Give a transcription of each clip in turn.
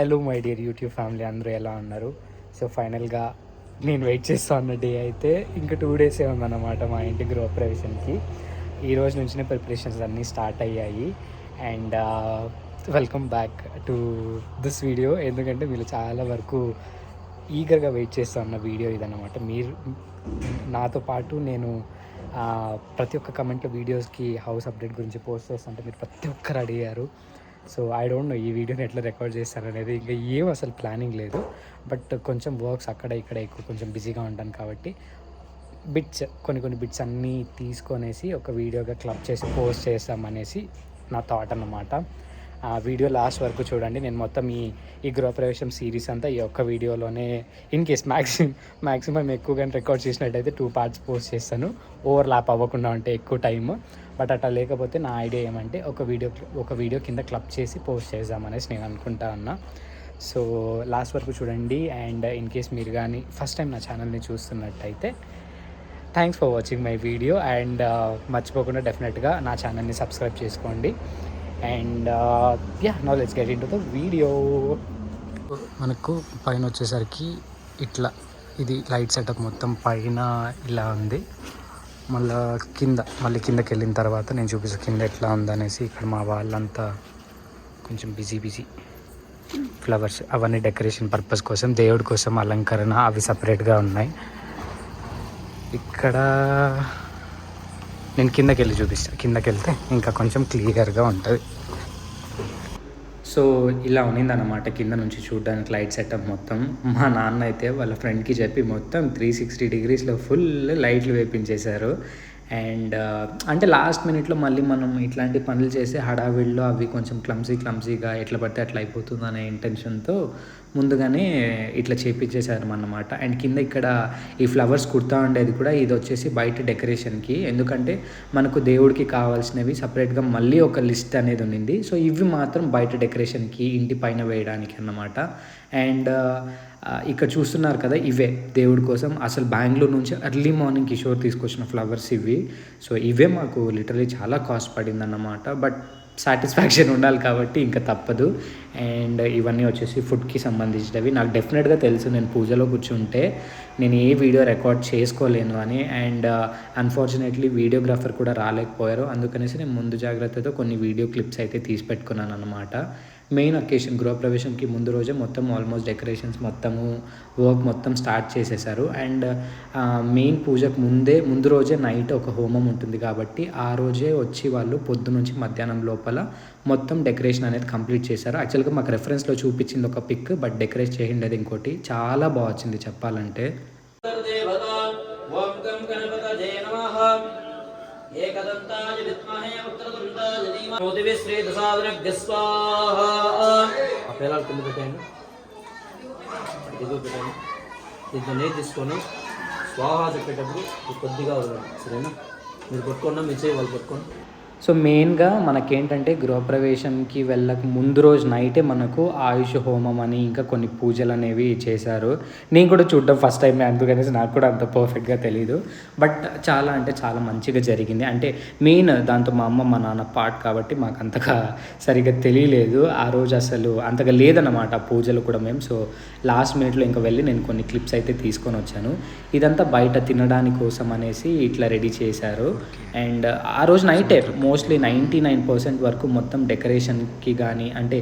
Hello my dear YouTube family అందరూ ఎలా ఉన్నారు? సో ఫైనల్గా నేను వెయిట్ చేస్తా ఉన్న డే అయితే ఇంకా టూ డేసే ఉందన్నమాట మా ఇంటి గృహప్రవేశానికి ఈ రోజు నుంచినే ప్రిపరేషన్స్ అన్నీ స్టార్ట్ అయ్యాయి. And welcome back to this video ఎందుకంటే మీరు చాలా వరకు ఈగర్గా వెయిట్ చేస్తా ఉన్న వీడియో ఇదన్నమాట. మీరు నాతో పాటు నేను uh, ప్రతి ఒక్క కమెంట్లో వీడియోస్కి హౌస్ అప్డేట్ గురించి పోస్ట్ చేస్తుంటే మీరు ప్రతి ఒక్కరు అడిగారు. సో ఐ డోంట్ నో ఈ వీడియోని ఎట్లా రికార్డ్ చేస్తారనేది ఇంకా ఏం అసలు ప్లానింగ్ లేదు. బట్ కొంచెం వర్క్స్ అక్కడ ఇక్కడ ఎక్కువ కొంచెం బిజీగా ఉంటాను కాబట్టి బిట్స్ కొన్ని కొన్ని బిట్స్ అన్నీ తీసుకొనేసి ఒక వీడియోగా క్లబ్ చేసి పోస్ట్ చేస్తామనేసి నా థాట్ అన్నమాట. ఆ వీడియో లాస్ట్ వరకు చూడండి. నేను మొత్తం ఈ ఈ గృహప్రవేశం సిరీస్ అంతా ఈ ఒక్క వీడియోలోనే ఇన్ కేస్ మ్యాక్సిమం మ్యాక్సిమం ఎక్కువగా రికార్డ్ చేసినట్టయితే టూ పార్ట్స్ పోస్ట్ చేస్తాను. ఓవర్ ల్యాప్ అవ్వకుండా ఉంటే ఎక్కువ టైం బట్ అట్లా లేకపోతే నా ఐడియా ఏమంటే ఒక వీడియో ఒక వీడియో కింద క్లబ్ చేసి పోస్ట్ చేద్దామనేసి నేను అనుకుంటా ఉన్నా సో లాస్ట్ వరకు చూడండి. అండ్ ఇన్ కేస్ మీరు కానీ ఫస్ట్ టైం నా ఛానల్ని చూస్తున్నట్టయితే thanks for watching my video. And మర్చిపోకుండా డెఫినెట్గా నా ఛానల్ని సబ్స్క్రైబ్ చేసుకోండి. And you know let's get in to the video. మనకు పైన వచ్చేసరికి ఇట్లా ఇది లైట్ సెటప్ మొత్తం పైన ఇలా ఉంది. మళ్ళా కింద మళ్ళీ కిందకి వెళ్ళిన తర్వాత నేను చూపిస్తాను కింద ఎట్లా ఉందనేసి ఇక్కడ మా వాళ్ళంతా కొంచెం బిజీ బిజీ. ఫ్లవర్స్ అవన్నీ డెకరేషన్ పర్పస్ కోసం దేవుడి కోసం అలంకరణ అవి సపరేట్గా ఉన్నాయి. ఇక్కడ నేను కిందకి వెళ్ళి చూపిస్తాను కిందకి వెళ్తే ఇంకా కొంచెం క్లియర్గా ఉంటుంది. సో ఇలా ఉన్నిందన్నమాట కింద నుంచి చూడడానికి లైట్ సెటప్ మొత్తం. మా నాన్న అయితే వాళ్ళ ఫ్రెండ్కి చెప్పి మొత్తం త్రీ సిక్స్టీ డిగ్రీస్లో ఫుల్ లైట్లు వేపించేశారు. అండ్ అంటే లాస్ట్ మినిట్లో మళ్ళీ మనం ఇట్లాంటి పనులు చేసి హడావిడిలో అవి కొంచెం క్లమ్సీ క్లమ్సీగా ఎట్లా పడితే అట్లా అయిపోతుంది అనే ఇంటెన్షన్తో ముందుగానే ఇట్లా చేపించేశారు అన్నమాట అండ్ కింద ఇక్కడ ఈ ఫ్లవర్స్ కుడతా ఉండేది కూడా ఇది వచ్చేసి బయట డెకరేషన్కి. ఎందుకంటే మనకు దేవుడికి కావాల్సినవి సపరేట్గా మళ్ళీ ఒక లిస్ట్ అనేది ఉండింది. సో ఇవి మాత్రం బయట డెకరేషన్కి ఇంటి పైన వేయడానికి అన్నమాట అండ్ ఇక్కడ చూస్తున్నారు కదా ఇవే దేవుడి కోసం. అసలు బెంగళూరు నుంచి ఎర్లీ మార్నింగ్ కిషోర్ తీసుకొచ్చిన ఫ్లవర్స్ ఇవి. సో ఇవే మాకు లిటరలీ చాలా కాస్ట్ పడింది అన్నమాట బట్ సాటిస్ఫాక్షన్ ఉండాలి కాబట్టి ఇంకా తప్పదు. అండ్ ఇవన్నీ వచ్చేసి ఫుడ్కి సంబంధించినవి. నాకు డెఫినెట్గా తెలుసు నేను పూజలో కూర్చుంటే నేను ఏ వీడియో రికార్డ్ చేసుకోలేను అని. అండ్ అన్ఫార్చునేట్లీ వీడియోగ్రాఫర్ కూడా రాలేకపోయారు. అందుకనేసి నేను ముందు జాగ్రత్తతో కొన్ని వీడియో క్లిప్స్ అయితే తీసి పెట్టుకున్నాను అనమాట మెయిన్ అకేషన్ గృహప్రవేశంకి ముందు రోజే మొత్తం ఆల్మోస్ట్ డెకరేషన్స్ మొత్తము వర్క్ మొత్తం స్టార్ట్ చేసేసారు. అండ్ మెయిన్ పూజకు ముందే ముందు రోజే నైట్ ఒక హోమం ఉంటుంది కాబట్టి ఆ రోజే వచ్చి వాళ్ళు పొద్దు నుంచి మధ్యాహ్నం లోపల మొత్తం డెకరేషన్ అనేది కంప్లీట్ చేశారు. యాక్చువల్గా మాకు రెఫరెన్స్లో చూపించింది ఒక పిక్ బట్ డెకరేట్ చేయండి ఇంకోటి. చాలా బాగా వచ్చింది చెప్పాలంటే. జ్యోతివి శ్రీ దశావనభ్య స్వాహా. ఆ పేలాలు కింద పెట్టండి ఎదుగు పెట్టాను దీంతో నీరు తీసుకొని స్వాహా చెప్పేటప్పుడు కొద్దిగా వదలండి. సరేనా? మీరు పట్టుకున్నా మీ చేయి వాళ్ళు పట్టుకోండి. సో మెయిన్గా మనకేంటంటే గృహప్రవేశంకి వెళ్ళక ముందు రోజు నైటే మనకు ఆయుష్ హోమం అని ఇంకా కొన్ని పూజలు అనేవి చేశారు. నేను కూడా చూడడం ఫస్ట్ టైం అందుకనేసి నాకు కూడా అంత పర్ఫెక్ట్గా తెలియదు బట్ చాలా అంటే చాలా మంచిగా జరిగింది. అంటే మెయిన్ దాంతో మా అమ్మ మా నాన్న పార్ట్ కాబట్టి మాకు అంతగా సరిగ్గా తెలియలేదు. ఆ రోజు అసలు అంతగా లేదన్నమాట ఆ పూజలు కూడా మేము. సో లాస్ట్ మినిట్లో ఇంకా వెళ్ళి నేను కొన్ని క్లిప్స్ అయితే తీసుకొని వచ్చాను. ఇదంతా బయట తినడానికి కోసం అనేసి ఇట్లా రెడీ చేశారు. అండ్ ఆ రోజు నైటే మోస్ట్లీ నైంటీ నైన్ పర్సెంట్ వరకు మొత్తం డెకరేషన్కి కానీ అంటే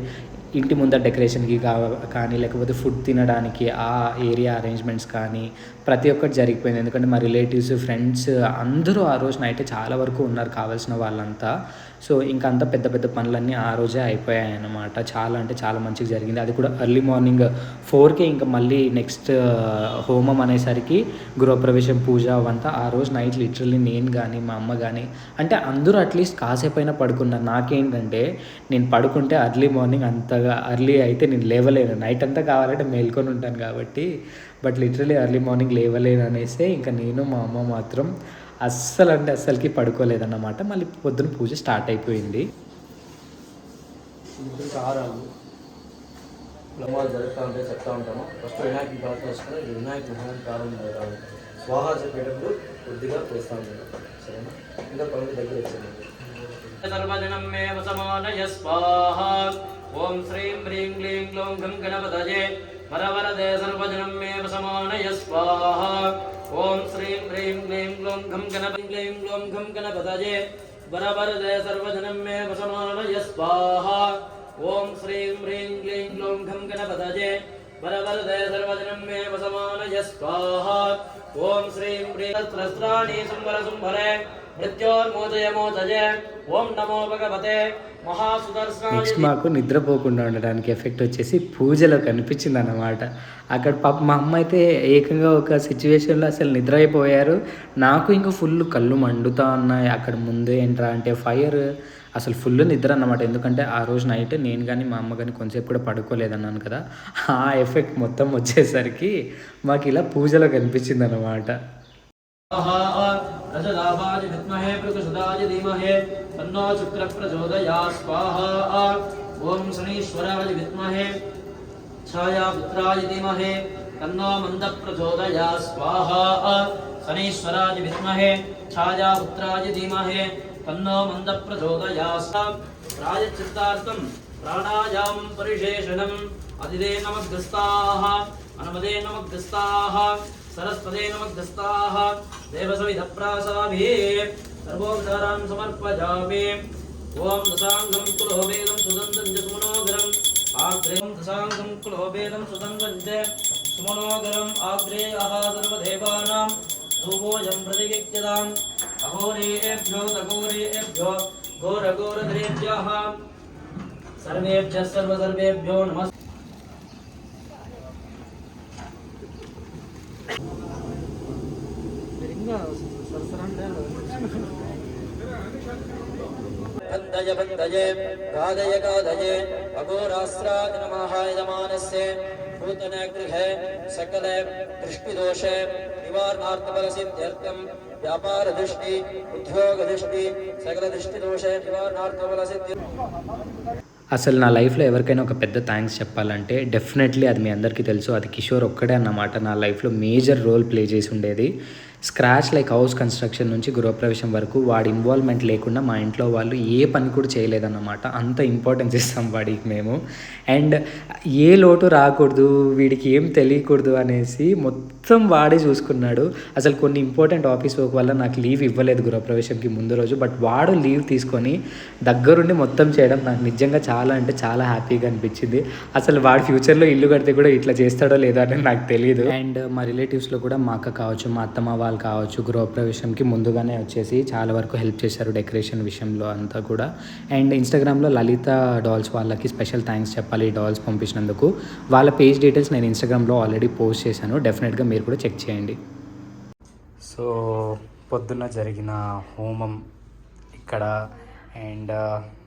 ఇంటి ముందర డెకరేషన్కి కా కానీ లేకపోతే ఫుడ్ తినడానికి ఆ ఏరియా అరేంజ్మెంట్స్ కానీ ప్రతి ఒక్కటి జరిగిపోయింది. ఎందుకంటే మా రిలేటివ్స్ ఫ్రెండ్స్ అందరూ ఆ రోజున అయితే చాలా వరకు ఉన్నారు కావాల్సిన వాళ్ళంతా. సో ఇంకా అంత పెద్ద పెద్ద పనులన్నీ ఆ రోజే అయిపోయాయి అన్నమాట చాలా అంటే చాలా మంచిగా జరిగింది. అది కూడా ఎర్లీ మార్నింగ్ ఫోర్కే ఇంకా మళ్ళీ నెక్స్ట్ uh, హోమం అనేసరికి గృహప్రవేశం పూజ అవంతా ఆ రోజు నైట్ లిటరల్లీ నేను కానీ మా అమ్మ కానీ అంటే అందరూ అట్లీస్ట్ కాసేపైనా పడుకున్నారు. నాకేంటంటే నేను పడుకుంటే అర్లీ మార్నింగ్ అంతగా అర్లీ అయితే నేను లేవలేను. నైట్ అంతా కావాలంటే మేల్కొని ఉంటాను కాబట్టి బట్ లిటరలీ అర్లీ మార్నింగ్ లేవలేను అనేసి ఇంకా నేను మా అమ్మ మాత్రం అస్సలు అంటే అస్సలకి పడుకోలేదన్నమాట. మళ్ళీ పొద్దున పూజ స్టార్ట్ అయిపోయింది. కులమాలు జరుగుతూ ఉంటాయి చెప్తా ఉంటాము. ఫస్ట్ వినాయకుని ప్రార్థన చేసుకుని ఈ వినాయకుని హోమం ప్రారంభం అవుతాము స్వాహా చెప్పేటప్పుడు కొద్దిగా చేస్తూ ఉంటాము. సరేనా? ఇంకా పనులు దగ్గర వచ్చింది సర్వజనం మే సమానయ స్వాహ. ఓం శ్రీం హ్రీం క్లీం క్లౌం గం గణపతయే వరవరదే సర్వజనం మే వసమానయ స్వాహ. ఓం శ్రీం హ్రీం క్లీం క్లౌం గం గణపతి క్లీం క్లౌం గం గణపతయే వరవరదే సర్వజనం మే వసమానయ స్వాహ ఓం శ్రీం హ్రీం క్లీం క్లౌం గం గణపతయే వరవరదే సర్వజనం శ్రీం హ్రీం సహస్రాణి సంవర సంవరే మృత్యోర్మోదయ మోదయ ఓం నమో భగవతే నెక్స్ట్ మాకు నిద్రపోకుండా ఉండడానికి ఎఫెక్ట్ వచ్చేసి పూజలో కనిపించింది అన్నమాట అక్కడ పాప మా అమ్మ అయితే ఏకంగా ఒక సిచ్యువేషన్లో అసలు నిద్ర అయిపోయారు నాకు ఇంకా ఫుల్ కళ్ళు మండుతా ఉన్నాయి. అక్కడ ముందే ఏంట్రా అంటే ఫైర్ అసలు ఫుల్ నిద్ర అన్నమాట. ఎందుకంటే ఆ రోజు నైట్ నేను కానీ మా అమ్మ కానీ కొంచెంసేపు కూడా పడుకోలేదన్నాను కదా. ఆ ఎఫెక్ట్ మొత్తం వచ్చేసరికి. వచ్చేసరికి మాకు ఇలా పూజలో కనిపించింది అనమాట ఓం శనీశ్వరాయ విద్మహే ఛాయాపుత్రాయ ధీమహే తన్నో మంద ప్రచోదయా స్వాహా శనీశ్వరాయ విద్మహే ఛాయాపుత్రాయ ధీమహే కన్నో మంద ప్రచోదయా ప్రాయచిత్తార్థం ప్రాణాయామం పరిశేషణం అదిదే నమగ్రస్తాః हनुमदे नमग्रस्ताः सरस्वते नमग्रस्ताः देवसविधप्रासाभि, सर्वोपचारान् समर्पयामि। ॐ दशाङ्गं कुलोभेदं सुगन्धं च सुमनोगरम् आग्रेयं दशाङ्गं कुलोभेदं सुगन्धं च सुमनोगरम् आग्रेयः सर्वदेवानां धूपोऽयं प्रतिगिक्यताम् अघोरेभ्यो तघोरेभ्यो घोरघोरधरेभ्यः सर्वेभ्यः सर्वसर्वेभ्यो नमस्ते बन्धय बन्धये गादय गादये अघोरास्राय नमः यजमानस्य नूतन गृहे सकल दृष्टिदोषे निवारणार्थबलसिद्ध्यर्थं व्यापारदृष्टि उद्योगदृष्टि सकलदृष्टिदोषे निवारणार्थबलसिद्धि అసలు నా లైఫ్లో ఎవరికైనా ఒక పెద్ద థ్యాంక్స్ చెప్పాలంటే డెఫినెట్లీ అది మీ అందరికీ తెలుసు అది కిషోర్ ఒక్కడే అన్నమాట నా లైఫ్లో మేజర్ రోల్ ప్లే చేసి ఉండేది స్క్రాచ్ లైక్ హౌస్ కన్స్ట్రక్షన్ నుంచి గృహప్రవేశం వరకు వాడి ఇన్వాల్వ్మెంట్ లేకుండా మా ఇంట్లో వాళ్ళు ఏ పని కూడా చేయలేదన్నమాట. అంత ఇంపార్టెన్స్ ఇస్తాం వాడికి మేము. అండ్ ఏ లోటు రాకూడదు వీడికి ఏం తెలియకూడదు అనేసి మొత్తం వాడే చూసుకున్నాడు. అసలు కొన్ని ఇంపార్టెంట్ ఆఫీస్ వర్క్ వల్ల నాకు లీవ్ ఇవ్వలేదు గృహప్రవేశంకి ముందు రోజు బట్ వాడు లీవ్ తీసుకొని దగ్గరుండి మొత్తం చేయడం నాకు నిజంగా చాలా అంటే చాలా హ్యాపీగా అనిపించింది. అసలు వాడి ఫ్యూచర్లో ఇల్లు కడితే కూడా ఇట్లా చేస్తాడో లేదో అని నాకు తెలియదు అండ్ మా రిలేటివ్స్లో కూడా మా అక్క కావచ్చు మా అత్తమ్మ వాళ్ళు కావచ్చు గృహప్రవేశంకి ముందుగానే వచ్చేసి చాలా వరకు హెల్ప్ చేశారు డెకరేషన్ విషయంలో అంతా కూడా. అండ్ ఇన్స్టాగ్రామ్లో లలిత డాల్స్ వాళ్ళకి స్పెషల్ థ్యాంక్స్ చెప్పాలి ఈ డాల్స్ పంపించినందుకు. వాళ్ళ పేజ్ డీటెయిల్స్ నేను ఇన్స్టాగ్రామ్లో ఆల్రెడీ పోస్ట్ చేశాను డెఫినెట్గా మీరు కూడా చెక్ చేయండి. సో పొద్దున్న జరిగిన హోమం ఇక్కడ అండ్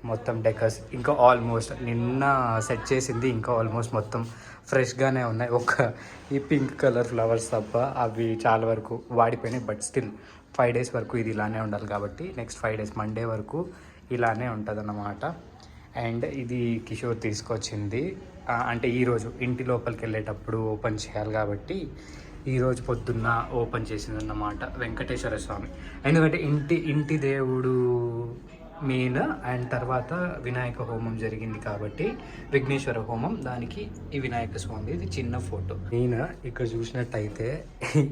మొత్తం డెకర్స్ ఇంకా ఆల్మోస్ట్ నిన్న సెట్ చేసింది ఇంకా ఆల్మోస్ట్ మొత్తం ఫ్రెష్గానే ఉన్నాయి. ఒక ఈ పింక్ కలర్ ఫ్లవర్స్ తప్ప అవి చాలా వరకు వాడిపోయినాయి బట్ స్టిల్ ఫైవ్ డేస్ వరకు ఇది ఇలానే ఉండాలి కాబట్టి నెక్స్ట్ ఫైవ్ డేస్ మండే వరకు ఇలానే ఉంటుంది అన్నమాట అండ్ ఇది కిషోర్ తీసుకొచ్చింది. అంటే ఈరోజు ఇంటి లోపలికి వెళ్ళేటప్పుడు ఓపెన్ చేయాలి కాబట్టి ఈరోజు పొద్దున్న ఓపెన్ చేసిందన్నమాట వెంకటేశ్వర స్వామి. ఎందుకంటే ఇంటి ఇంటి దేవుడు మెయిన్ అండ్ తర్వాత వినాయక హోమం జరిగింది కాబట్టి విఘ్నేశ్వర హోమం దానికి ఈ వినాయక స్వామి ఇది చిన్న ఫోటో. నేను ఇక్కడ చూసినట్టయితే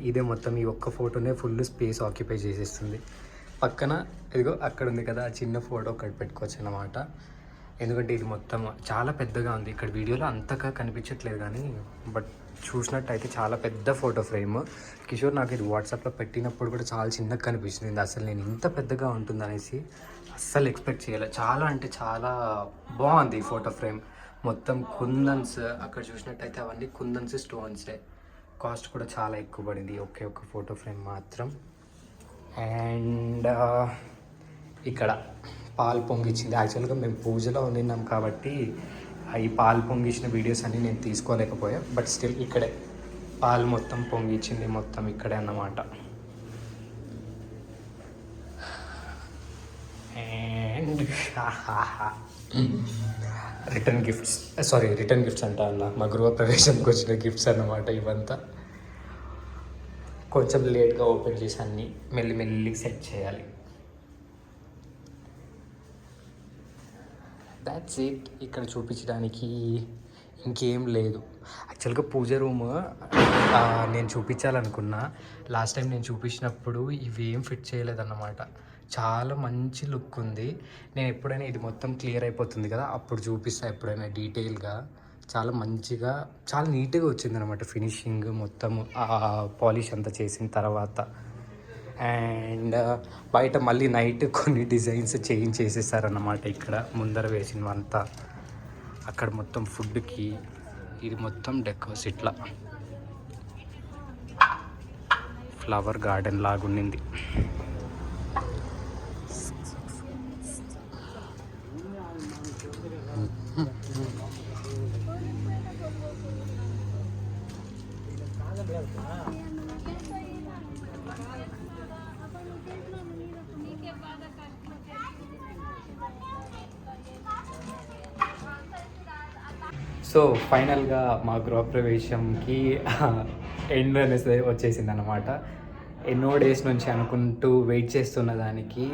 ఇదే మొత్తం ఈ ఒక్క ఫోటోనే ఫుల్ స్పేస్ ఆక్యుపై చేసేస్తుంది. పక్కన ఇదిగో అక్కడ ఉంది కదా ఆ చిన్న ఫోటో ఒకటి పెట్టుకోవచ్చు అన్నమాట. ఎందుకంటే ఇది మొత్తం చాలా పెద్దగా ఉంది. ఇక్కడ వీడియోలో అంతగా కనిపించట్లేదు కానీ బట్ చూసినట్టయితే చాలా పెద్ద ఫోటో ఫ్రేమ్. కిషోర్ నాకు ఇది వాట్సాప్లో పెట్టినప్పుడు కూడా చాలా చిన్నగా కనిపించింది అసలు నేను ఇంత పెద్దగా ఉంటుందనేసి అస్సలు ఎక్స్పెక్ట్ చేయలేదు చాలా అంటే చాలా బాగుంది ఈ ఫోటో ఫ్రేమ్. మొత్తం కుందన్స్ అక్కడ చూసినట్టయితే అవన్నీ కుందన్స్ స్టోన్సే కాస్ట్ కూడా చాలా ఎక్కువ పడింది. ఒకే ఒక్క ఫోటో ఫ్రేమ్ మాత్రం. అండ్ ఇక్కడ పాలు పొంగిచ్చింది. యాక్చువల్గా మేము పూజలో ఉండినాం కాబట్టి ఈ పాలు పొంగిచ్చిన వీడియోస్ అన్నీ నేను తీసుకోలేకపోయా. బట్ స్టిల్ ఇక్కడే పాలు మొత్తం పొంగిచ్చింది మొత్తం ఇక్కడే అన్నమాట and return gifts sorry return gifts అంట అన్న. మా గృహప్రవేశంకి వచ్చిన గిఫ్ట్స్ అన్నమాట ఇవంతా. కొంచెం లేట్గా ఓపెన్ చేసి అన్ని మెల్లి మెల్లి సెట్ చేయాలి. దాట్స్ ఇట్ ఇక్కడ చూపించడానికి ఇంకేం లేదు. యాక్చువల్గా పూజ రూమ్ నేను చూపించాలనుకున్నా. లాస్ట్ టైం నేను చూపించినప్పుడు ఇవేం ఫిట్ చేయలేదన్నమాట. చాలా మంచి లుక్ ఉంది. నేను ఎప్పుడైనా ఇది మొత్తం క్లియర్ అయిపోతుంది కదా అప్పుడు చూపిస్తా ఎప్పుడైనా డీటెయిల్గా. చాలా మంచిగా చాలా నీట్గా వచ్చింది అనమాట ఫినిషింగ్ మొత్తం పాలిష్ అంతా చేసిన తర్వాత. అండ్ బయట మళ్ళీ నైట్ కొన్ని డిజైన్స్ చేంజ్ చేసేసారన్నమాట ఇక్కడ ముందర వేసినవంతా. అక్కడ మొత్తం ఫుడ్కి ఇది మొత్తం డెకోస్ ఇట్లా. Flower garden లాగుండింది. సో ఫైనల్గా మా గృహప్రవేశంకి ఎండ్ అనేసి వచ్చేసింది అనమాట ఎన్నో డేస్ నుంచి అనుకుంటూ వెయిట్ చేస్తున్న దానికి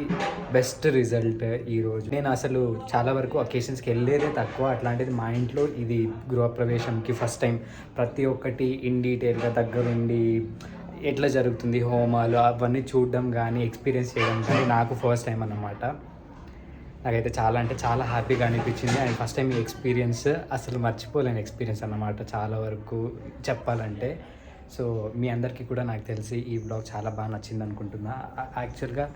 బెస్ట్ రిజల్ట్ ఈరోజు నేను అసలు చాలా వరకు అకేషన్స్కి వెళ్ళేదే తక్కువ. అట్లాంటిది మా ఇంట్లో ఇది గృహప్రవేశంకి ఫస్ట్ టైం ప్రతి ఒక్కటి ఇన్ డీటెయిల్గా దగ్గరుండి ఎట్లా జరుగుతుంది హోమాలు అవన్నీ చూడడం కానీ ఎక్స్పీరియన్స్ చేయడం కానీ నాకు ఫస్ట్ టైం అన్నమాట. నాకైతే చాలా అంటే చాలా హ్యాపీగా అనిపించింది. అండ్ ఫస్ట్ టైం ఈ ఎక్స్పీరియన్స్ అసలు మర్చిపోలేని ఎక్స్పీరియన్స్ అన్నమాట చాలా వరకు చెప్పాలంటే. సో మీ అందరికీ కూడా నాకు తెలిసి ఈ బ్లాగ్ చాలా బాగా నచ్చింది అనుకుంటున్నా. యాక్చువల్గా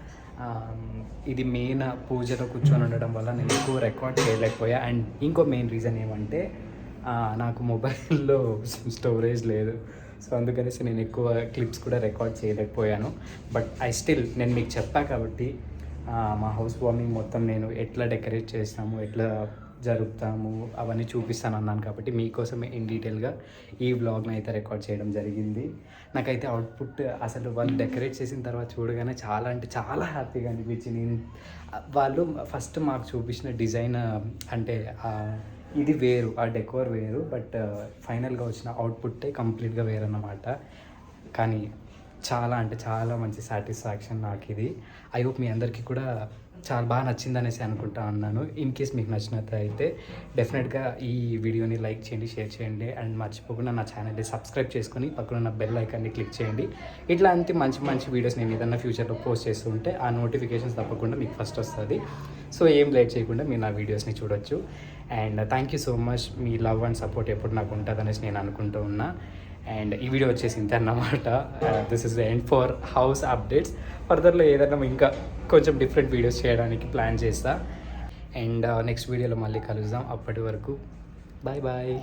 ఇది మెయిన్ పూజలో కూర్చొని ఉండడం వల్ల నేను ఎక్కువ రికార్డ్ చేయలేకపోయా. అండ్ ఇంకో మెయిన్ రీజన్ ఏమంటే నాకు మొబైల్లో స్టోరేజ్ లేదు. సో అందుకనేసి నేను ఎక్కువ క్లిప్స్ కూడా రికార్డ్ చేయలేకపోయాను. బట్ ఐ స్టిల్ నేను మీకు చెప్పా కాబట్టి మా హౌస్ వార్మింగ్ మొత్తం నేను ఎట్లా డెకరేట్ చేస్తాము ఎట్లా జరుపుతాము అవన్నీ చూపిస్తాను అన్నాను కాబట్టి మీకోసమే ఇన్ డీటెయిల్గా ఈ వ్లాగ్ని అయితే రికార్డ్ చేయడం జరిగింది. నాకైతే అవుట్పుట్ అసలు వాళ్ళు డెకరేట్ చేసిన తర్వాత చూడగానే చాలా అంటే చాలా హ్యాపీగా అనిపించింది. వాళ్ళు ఫస్ట్ మాకు చూపించిన డిజైన్ అంటే ఇది వేరు ఆ డెకోర్ వేరు బట్ ఫైనల్గా వచ్చిన అవుట్పుట్టే కంప్లీట్గా వేరు అన్నమాట కానీ చాలా అంటే చాలా మంచి సాటిస్ఫాక్షన్ నాకు ఇది ఐ హోప్ మీ అందరికీ కూడా చాలా బాగా నచ్చింది అనేసి అనుకుంటా ఉన్నాను. ఇన్ కేస్ మీకు నచ్చినట్టు అయితే డెఫినెట్గా ఈ వీడియోని లైక్ చేయండి షేర్ చేయండి అండ్ మర్చిపోకుండా నా ఛానల్ని సబ్స్క్రైబ్ చేసుకొని పక్కన ఉన్న బెల్ ఐకాన్ని క్లిక్ చేయండి. ఇట్లాంటి మంచి మంచి వీడియోస్ నేను ఏదన్నా ఫ్యూచర్లో పోస్ట్ చేస్తూ ఉంటే ఆ నోటిఫికేషన్స్ తప్పకుండా మీకు ఫస్ట్ వస్తుంది. సో ఏం లేట్ చేయకుండా మీరు నా వీడియోస్ని చూడొచ్చు. And thank you so much me love and support ఎప్పుడు నాకు ఉంటుంది అనేసి నేను అనుకుంటూ ఉన్నా. అండ్ ఈ వీడియో వచ్చేసి ఇంత అన్నమాట this is the end for house updates ఫర్దర్లో ఏదైనా ఇంకా కొంచెం డిఫరెంట్ వీడియోస్ చేయడానికి ప్లాన్ చేస్తా. అండ్ నెక్స్ట్ వీడియోలో మళ్ళీ కలుద్దాం. అప్పటి వరకు బాయ్ బాయ్